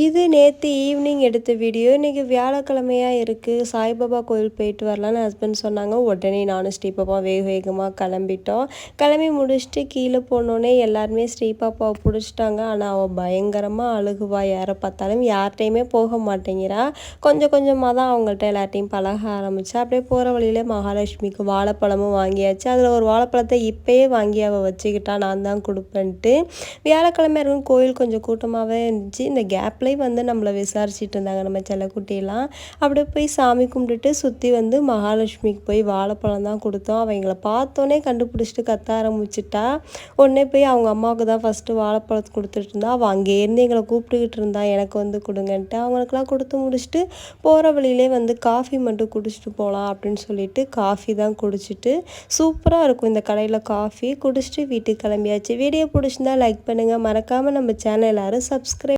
இது நேற்று ஈவினிங் எடுத்த வீடியோ இன்றைக்கி வியாழக்கிழமையாக இருக்குது சாய்பாபா கோயில் போயிட்டு வரலான்னு ஹஸ்பண்ட் சொன்னாங்க. உடனே நானும் ஸ்ரீபாப்பா வேக வேகமாக கிளம்பிட்டோம். கிளம்பி முடிச்சுட்டு கீழே போனோடனே எல்லாருமே ஸ்ரீபாப்பாவை பிடிச்சிட்டாங்க. ஆனால் அவள் பயங்கரமாக அழுகுவா. யாரை பார்த்தாலும் யார்கிட்டையுமே போக மாட்டேங்கிறா. கொஞ்சம் கொஞ்சமாக தான் அவங்கள்ட்ட எல்லார்ட்டையும் பழக ஆரம்பித்தா அப்படியே போகிற வழியில் மகாலட்சுமிக்கு வாழைப்பழமும் வாங்கியாச்சு. அதில் ஒரு வாழைப்பழத்தை இப்போயே வாங்கி அவள் வச்சுக்கிட்டா நான் தான் கொடுப்பேன்ட்டு. வியாழக்கிழமை இருக்கும் கோயில் கொஞ்சம் கூட்டமாகவே இருந்துச்சு. இந்த கேப் அப்பளே வந்து நம்மளை விசாரிச்சிட்டு இருந்தாங்க நம்ம செல்லக்குட்டியெல்லாம். அப்படியே போய் சாமி கும்பிட்டுட்டு சுற்றி வந்து மகாலட்சுமிக்கு போய் வாழைப்பழம் தான் கொடுத்தோம். அவங்கள பார்த்தோன்னே கண்டுபிடிச்சிட்டு கத்த ஆரம்பிச்சிட்டா. உடனே போய் அவங்க அம்மாவுக்கு தான் ஃபஸ்ட்டு வாழைப்பழத்தை கொடுத்துட்டு இருந்தா. அவள் அங்கேருந்து எங்களை கூப்பிட்டுக்கிட்டு இருந்தா. எனக்கு வந்து கொடுங்கன்ட்டு அவங்களுக்குலாம் கொடுத்து முடிச்சுட்டு போகிற வழியிலே வந்து காஃபி மட்டும் குடிச்சிட்டு போகலாம் அப்படின்னு சொல்லிட்டு காஃபி தான் குடிச்சிட்டு சூப்பராக இருக்கும் இந்த கடையில் காஃபி குடிச்சிட்டு வீட்டுக்கு கிளம்பியாச்சு. வீடியோ பிடிச்சிருந்தா லைக் பண்ணுங்கள் மறக்காமல் நம்ம சேனல் எல்லோரும் சப்ஸ்கிரைப்